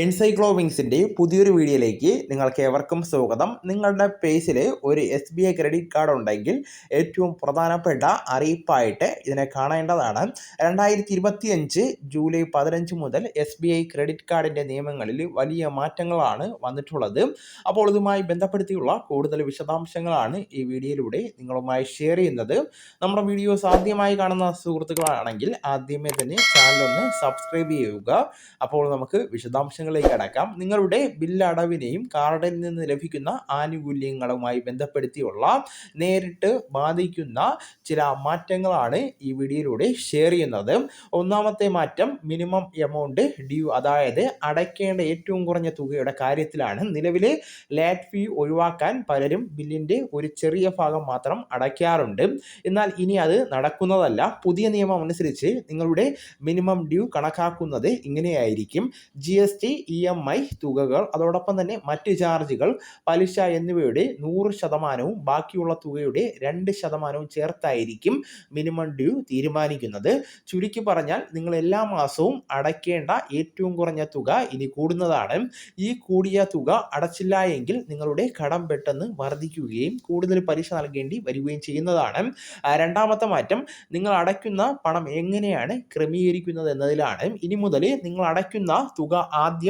എൻസൈക്ലോവിങ്സിന്റെ പുതിയൊരു വീഡിയോയിലേക്ക് നിങ്ങൾക്ക് ഏവർക്കും സ്വാഗതം. നിങ്ങളുടെ പേസിൽ ഒരു S B I credit card ഉണ്ടെങ്കിൽ ഏറ്റവും പ്രധാനപ്പെട്ട അറിയിപ്പായിട്ട് ഇതിനെ കാണേണ്ടതാണ്. രണ്ടായിരത്തി ഇരുപത്തിയഞ്ച് ജൂലൈ പതിനഞ്ച് മുതൽ എസ് ബി ഐ ക്രെഡിറ്റ് കാർഡിന്റെ നിയമങ്ങളിൽ വലിയ മാറ്റങ്ങളാണ് വന്നിട്ടുള്ളത്. അപ്പോൾ ഇതുമായി ബന്ധപ്പെടുത്തിയുള്ള കൂടുതൽ വിശദാംശങ്ങളാണ് ഈ വീഡിയോയിലൂടെ നിങ്ങളുമായി ഷെയർ ചെയ്യുന്നത്. നമ്മുടെ വീഡിയോസ് ആദ്യമായി കാണുന്ന സുഹൃത്തുക്കളാണെങ്കിൽ ആദ്യമേ തന്നെ ചാനലൊന്ന് സബ്സ്ക്രൈബ് ചെയ്യുക. അപ്പോൾ നമുക്ക് വിശദാംശം വിശദാംശങ്ങളിലേക്ക് അടക്കാം നിങ്ങളുടെ ബില്ലടവിനെയും കാർഡിൽ നിന്ന് ലഭിക്കുന്ന ആനുകൂല്യങ്ങളുമായി ബന്ധപ്പെടുത്തിയുള്ള നേരിട്ട് ബാധിക്കുന്ന ചില മാറ്റങ്ങളാണ് ഈ വീഡിയോയിലൂടെ ഷെയർ ചെയ്യുന്നത്. ഒന്നാമത്തെ മാറ്റം മിനിമം എമൗണ്ട് ഡ്യൂ അതായത് അടയ്ക്കേണ്ട ഏറ്റവും കുറഞ്ഞ തുകയുടെ കാര്യത്തിലാണ്. നിലവിലെ ലാറ്റ് ഫീ ഒഴിവാക്കാൻ പലരും ബില്ലിന്റെ ഒരു ചെറിയ ഭാഗം മാത്രം അടയ്ക്കാറുണ്ട്. എന്നാൽ ഇനി അത് നടക്കുന്നതല്ല. പുതിയ നിയമം അനുസരിച്ച് നിങ്ങളുടെ മിനിമം ഡ്യൂ കണക്കാക്കുന്നത് ഇങ്ങനെയായിരിക്കും. G S T E M I തുകകൾ അതോടൊപ്പം തന്നെ മറ്റ് ചാർജുകൾ പലിശ എന്നിവയുടെ നൂറ് ശതമാനവും ബാക്കിയുള്ള തുകയുടെ രണ്ട് ശതമാനവും ചേർത്തായിരിക്കും മിനിമം ഡ്യൂ തീരുമാനിക്കുന്നത്. ചുരുക്കി പറഞ്ഞാൽ നിങ്ങൾ എല്ലാ മാസവും അടയ്ക്കേണ്ട ഏറ്റവും കുറഞ്ഞ തുക ഇനി കൂടുന്നതാണ്. ഈ കൂടിയ തുക അടച്ചില്ല എങ്കിൽ നിങ്ങളുടെ കടം പെട്ടെന്ന് വർദ്ധിക്കുകയും കൂടുതൽ പലിശ നൽകേണ്ടി വരികയും ചെയ്യുന്നതാണ്. രണ്ടാമത്തെ മാറ്റം നിങ്ങൾ അടയ്ക്കുന്ന പണം എങ്ങനെയാണ് ക്രമീകരിക്കുന്നത് എന്നതിലാണ്. ഇനി മുതൽ നിങ്ങൾ അടയ്ക്കുന്ന തുക ആദ്യം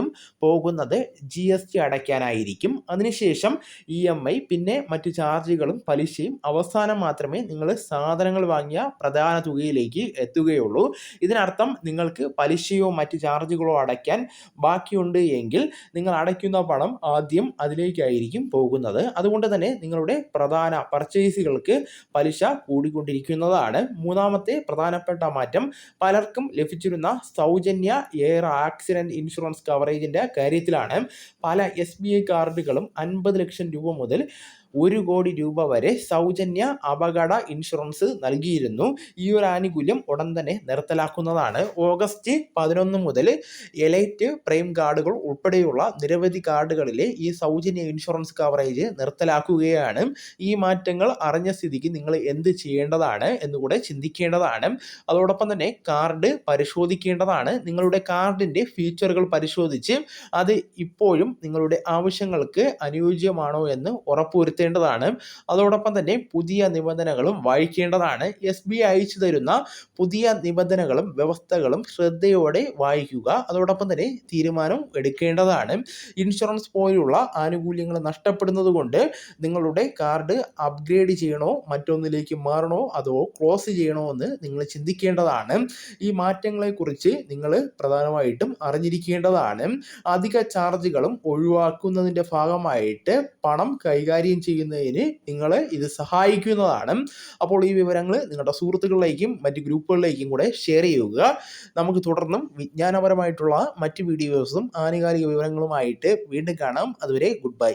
പോകുന്നത് ജി എസ് ടി അടയ്ക്കാനായിരിക്കും. അതിനുശേഷം ഇ എം ഐ പിന്നെ മറ്റു ചാർജുകളും പലിശയും അവസാനം മാത്രമേ നിങ്ങൾ സാധനങ്ങൾ വാങ്ങിയ പ്രധാന തുകയിലേക്ക് എത്തുകയുള്ളൂ. ഇതിനർത്ഥം നിങ്ങൾക്ക് പലിശയോ മറ്റ് ചാർജുകളോ അടയ്ക്കാൻ ബാക്കിയുണ്ട് എങ്കിൽ നിങ്ങൾ അടയ്ക്കുന്ന പണം ആദ്യം അതിലേക്കായിരിക്കും പോകുന്നത്. അതുകൊണ്ട് തന്നെ നിങ്ങളുടെ പ്രധാന പർച്ചേസുകൾക്ക് പലിശ കൂടിക്കൊണ്ടിരിക്കുന്നതാണ്. മൂന്നാമത്തെ പ്രധാനപ്പെട്ട മാറ്റം പലർക്കും ലഭിച്ചിരുന്ന സൗജന്യ എയർ ആക്സിഡന്റ് ഇൻഷുറൻസ് കവറേജിന്റെ കാര്യത്തിലാണ് പല എസ് ബി ഐ കാർഡുകളും അൻപത് ലക്ഷം രൂപ മുതൽ ഒരു കോടി രൂപ വരെ സൗജന്യ അപകട ഇൻഷുറൻസ് നൽകിയിരുന്നു. ഈ ഒരു ആനുകൂല്യം ഉടൻ തന്നെ നിർത്തലാക്കുന്നതാണ്. ഓഗസ്റ്റ് പതിനൊന്ന് മുതൽ എലൈറ്റ് പ്രൈം കാർഡുകൾ ഉൾപ്പെടെയുള്ള നിരവധി കാർഡുകളിലെ ഈ സൗജന്യ ഇൻഷുറൻസ് കവറേജ് നിർത്തലാക്കുകയാണ്. ഈ മാറ്റങ്ങൾ അറിഞ്ഞ സ്ഥിതിക്ക് നിങ്ങൾ എന്ത് ചെയ്യേണ്ടതാണ് എന്നുകൂടെ ചിന്തിക്കേണ്ടതാണ്. അതോടൊപ്പം തന്നെ കാർഡ് പരിശോധിക്കേണ്ടതാണ്. നിങ്ങളുടെ കാർഡിന്റെ ഫീച്ചറുകൾ പരിശോധിച്ച് അത് ഇപ്പോഴും നിങ്ങളുടെ ആവശ്യങ്ങൾക്ക് അനുയോജ്യമാണോ എന്ന് ഉറപ്പുവരുത്തേണ്ടതാണ്. അതോടൊപ്പം തന്നെ പുതിയ നിബന്ധനകളും വായിക്കേണ്ടതാണ്. എസ് ബി അയച്ചു തരുന്ന പുതിയ നിബന്ധനകളും വ്യവസ്ഥകളും ശ്രദ്ധയോടെ വായിക്കുക. അതോടൊപ്പം തന്നെ തീരുമാനം എടുക്കേണ്ടതാണ്. ഇൻഷുറൻസ് പോലുള്ള ആനുകൂല്യങ്ങൾ നഷ്ടപ്പെടുന്നത് കൊണ്ട് നിങ്ങളുടെ കാർഡ് അപ്ഗ്രേഡ് ചെയ്യണോ മറ്റൊന്നിലേക്ക് മാറണോ അതോ ക്ലോസ് ചെയ്യണോ എന്ന് നിങ്ങൾ ചിന്തിക്കേണ്ടതാണ്. ഈ മാറ്റങ്ങളെക്കുറിച്ച് നിങ്ങൾ പ്രധാനമായിട്ടും അറിഞ്ഞിരിക്കേണ്ടതാണ്. അധിക ചാർജുകളും ഒഴിവാക്കുന്നതിന്റെ ഭാഗമായിട്ട് പണം കൈകാര്യം ചെയ്യുന്നതിന് നിങ്ങളെ ഇത് സഹായിക്കുന്നതാണ്. അപ്പോൾ ഈ വിവരങ്ങൾ നിങ്ങളുടെ സുഹൃത്തുക്കളിലേക്കും മറ്റ് ഗ്രൂപ്പുകളിലേക്കും കൂടെ ഷെയർ ചെയ്യുക. നമുക്ക് തുടർന്നും വിജ്ഞാനപരമായിട്ടുള്ള മറ്റ് വീഡിയോസും ആനുകാലിക വിവരങ്ങളുമായിട്ട് വീണ്ടും കാണാം. അതുവരെ ഗുഡ് ബൈ